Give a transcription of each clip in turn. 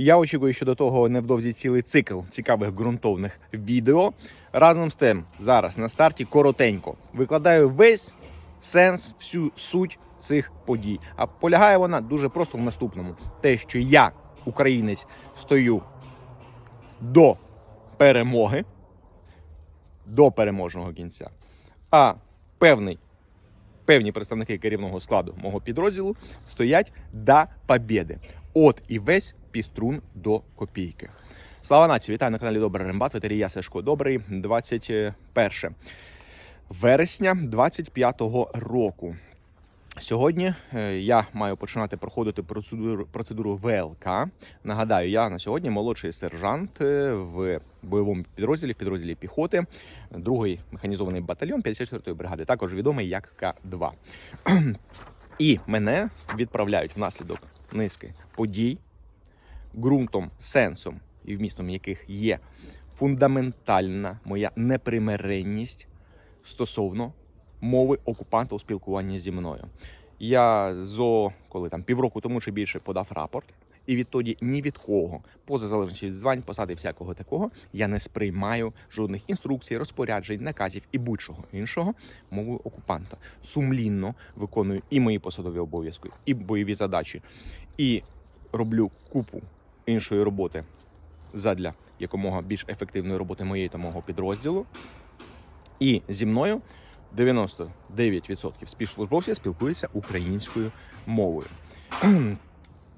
Я очікую, що до того невдовзі цілий цикл цікавих ґрунтовних відео. Разом з тим, зараз на старті коротенько викладаю весь сенс, всю суть цих подій. А полягає вона дуже просто в наступному: те, що я, українець, стою до перемоги, до переможного кінця. А певний, певні представники керівного складу мого підрозділу стоять до побєди. От і весь піструн до копійки. Слава нації! Вітаю на каналі Добрий Рембат. Ветерія Сашко Добрий, 21 вересня 25-го року. Сьогодні е, я маю починати проходити процедуру, процедуру ВЛК. Нагадаю, я на сьогодні молодший сержант е, в бойовому підрозділі, в підрозділі піхоти, другий механізований батальйон 54-ї бригади, також відомий як К2. І мене відправляють внаслідок низки подій, ґрунтом, сенсом і вмістом яких є фундаментальна моя непримиренність стосовно мови окупанта у спілкуванні зі мною. Я зо коли там півроку тому чи більше подав рапорт, і відтоді ні від кого, поза залежності від звань, посади всякого такого, я не сприймаю жодних інструкцій, розпоряджень, наказів і будь-чого іншого мовою окупанта. Сумлінно виконую і мої посадові обов'язки, і бойові задачі, і роблю купу іншої роботи задля якомога більш ефективної роботи моєї та мого підрозділу. І зі мною 99% співслужбовців спілкуються українською мовою.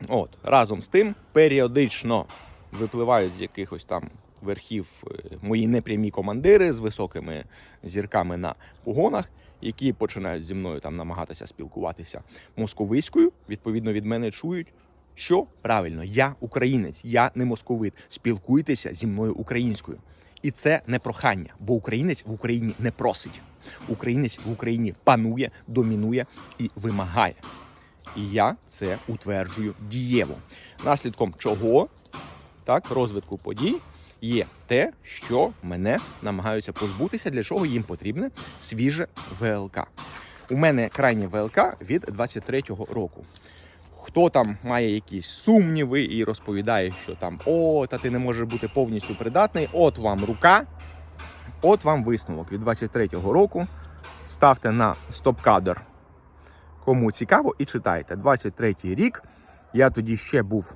От разом з тим, періодично випливають з якихось там верхів е, мої непрямі командири з високими зірками на погонах, які починають зі мною там намагатися спілкуватися московицькою. Відповідно від мене чують. Що правильно, я українець, я не московит. Спілкуйтеся зі мною українською. І це не прохання, бо українець в Україні не просить. Українець в Україні панує, домінує і вимагає. І я це утверджую дієво. Наслідком чого так, розвитку подій є те, що мене намагаються позбутися, для чого їм потрібне свіже ВЛК. У мене крайнє ВЛК від 23-го року. Хто там має якісь сумніви і розповідає, що там о, та ти не можеш бути повністю придатний, от вам рука, от вам висновок від 23-го року. Ставте на стоп-кадр, кому цікаво, і читайте. 23-й рік. Я тоді ще був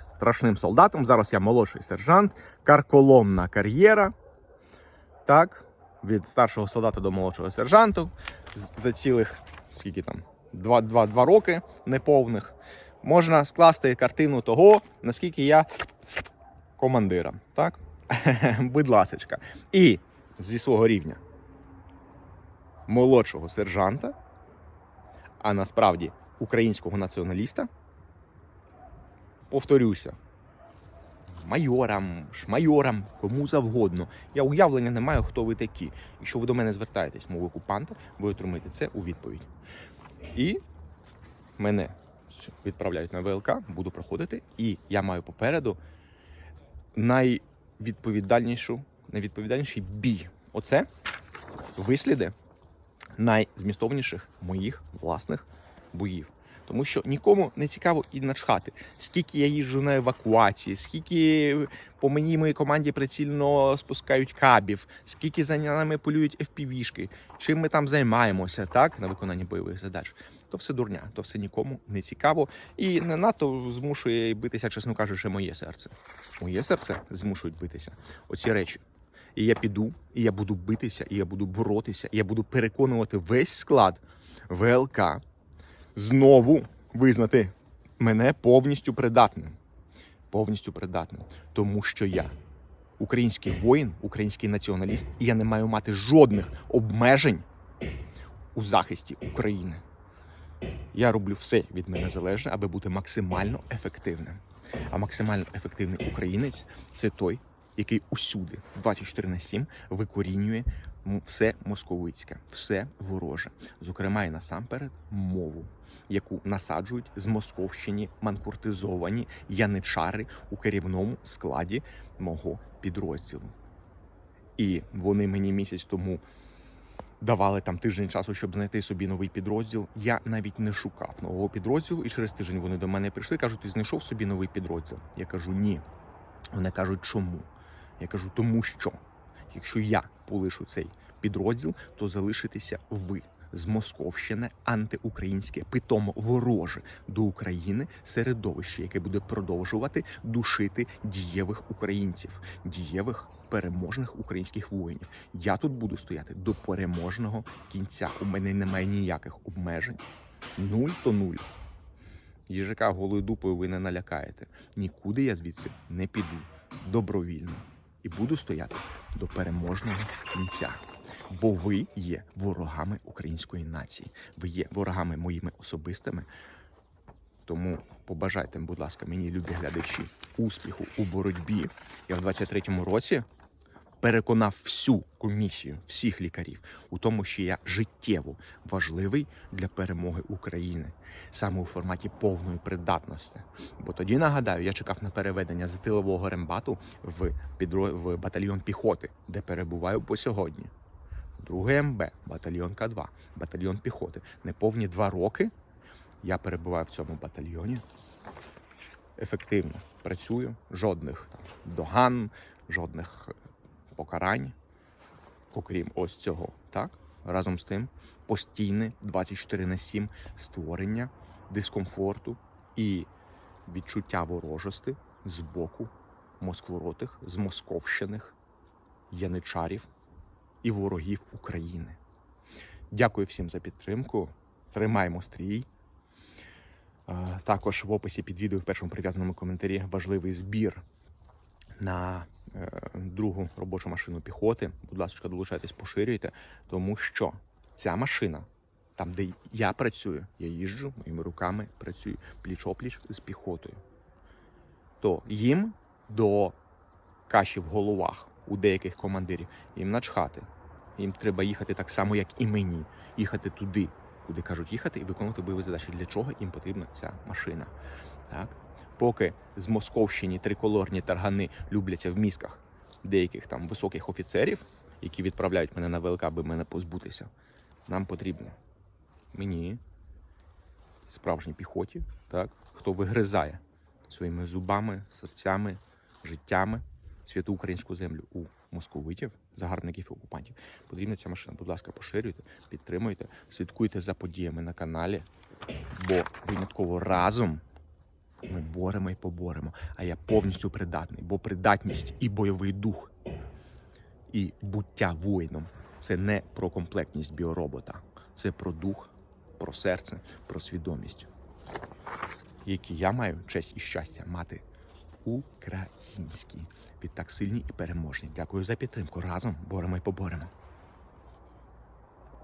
страшним солдатом. Зараз я молодший сержант, карколомна кар'єра. Так, від старшого солдата до молодшого сержанту. За цілих скільки там? Два, два, два роки неповних. Можна скласти картину того, наскільки я командира. Так? Будь ласочка. І зі свого рівня молодшого сержанта, а насправді українського націоналіста, повторюся, майорам, шмайорам, кому завгодно. Я уявлення не маю, хто ви такі. Якщо ви до мене звертаєтесь мовою окупанта, ви отримаєте це у відповідь. І мене відправляють на ВЛК, буду проходити, і я маю попереду найвідповідальнішу, найвідповідальніший бій. Оце висліди найзмістовніших моїх власних боїв. Тому що нікому не цікаво і начхати, скільки я їжджу на евакуації, скільки по мені моїй команді прицільно спускають кабів, скільки за нами полюють FPV-шки, чим ми там займаємося, так, на виконанні бойових задач. То все дурня, то все нікому не цікаво. І не надто змушує битися, чесно кажучи, моє серце. Моє серце змушують битися. Оці речі. І я піду, і я буду битися, і я буду боротися, і я буду переконувати весь склад ВЛК знову визнати мене повністю придатним. Повністю придатним. Тому що я український воїн, український націоналіст, і я не маю мати жодних обмежень у захисті України. Я роблю все від мене залежне, аби бути максимально ефективним. А максимально ефективний українець це той, який усюди 24 на 7 викорінює все московицьке, все вороже, зокрема і насамперед мову, яку насаджують з Московщині манкуртизовані яничари у керівному складі мого підрозділу. І вони мені місяць тому давали там тиждень часу, щоб знайти собі новий підрозділ. Я навіть не шукав нового підрозділу, і через тиждень вони до мене прийшли. кажуть, ти знайшов собі новий підрозділ. Я кажу, ні. Вони кажуть, чому? Я кажу, тому що якщо я полишу цей підрозділ, то залишитеся ви з Московщини антиукраїнське, питомо вороже до України середовище, яке буде продовжувати душити дієвих українців, дієвих переможних українських воїнів. Я тут буду стояти до переможного кінця. У мене немає ніяких обмежень. Нуль то нуль. Їжака голою дупою ви не налякаєте. Нікуди я звідси не піду добровільно і буду стояти до переможного кінця. Бо ви є ворогами української нації. Ви є ворогами моїми особистими. Тому побажайте, будь ласка, мені, любі глядачі, успіху у боротьбі. Я в 23-му році переконав всю комісію, всіх лікарів у тому, що я життєво важливий для перемоги України саме у форматі повної придатності. Бо тоді нагадаю, я чекав на переведення з тилового рембату в підро... в батальйон піхоти, де перебуваю по сьогодні. Другий МБ, батальйон К2, батальйон піхоти. Неповні два роки я перебуваю в цьому батальйоні. Ефективно працюю, жодних там доган, жодних е, покарань, окрім ось цього. Так? Разом з тим, постійне 24 на 7 створення дискомфорту і відчуття ворожості з боку москворотих, з московщиних, яничарів і ворогів України. Дякую всім за підтримку. Тримаємо стрій. Також в описі під відео в першому прив'язаному коментарі важливий збір на другу робочу машину піхоти. Будь ласка, долучайтесь, поширюйте, тому що ця машина, там, де я працюю, я їжджу моїми руками працюю пліч-опліч з піхотою. То їм до каші в головах у деяких командирів їм начхати. Їм треба їхати так само, як і мені. Їхати туди, куди кажуть їхати, і виконувати бойові задачі. Для чого їм потрібна ця машина? Так? Поки з Московщини триколорні таргани любляться в мізках деяких там високих офіцерів, які відправляють мене на ВЛК, аби мене позбутися, нам потрібно мені, справжній піхоті, так? хто вигризає своїми зубами, серцями, життями святу українську землю у московитів, загарбників і окупантів. Потрібна ця машина. Будь ласка, поширюйте, підтримуйте, слідкуйте за подіями на каналі, бо винятково разом ми боремо і поборемо. А я повністю придатний, бо придатність і бойовий дух, і буття воїном це не про комплектність біоробота, це про дух, про серце, про свідомість, які я маю честь і щастя мати українські. Відтак сильні і переможні. Дякую за підтримку. Разом боремо і поборемо.